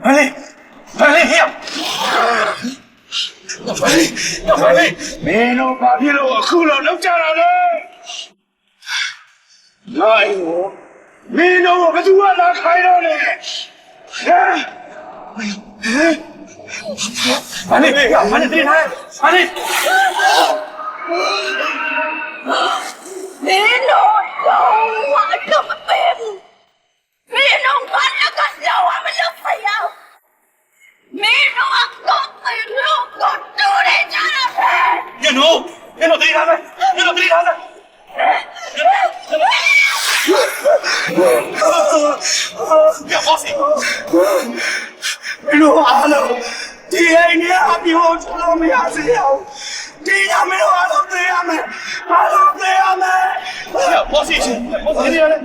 မလေးမလေးဟဲ့မလေးမလေးမင်းတို့ဘာဖြစ်လို့အခုလောက်လောက်ကြတာလဲနိုင်ကိုမင်းတို့ဘယ်သူကလာခိုင်းတော့လဲဟမ်မလေးမလေးတင်ထားမလေး မင်းတို့တော့ဝါတော့မပေးဘူးမင်းတို့ဘာလဲကတော့မလုပ်ဖျောက်မင်းတို့ကတော့လို့တော့တူရကြတာပဲ ညနိုးညနိုးတင်ထားမယ်ညနိုးတင်ထားမယ်ပြပါစီမင်းတို့အားလုံးဒီအိမ်နဲ့အပြိုးချလို့မရစေအောင်ဒီညမင်းတို့အားလုံးသိရမယ်အားလုံးသိရမယ်ပြပါစီပြပါစီရလေရလေ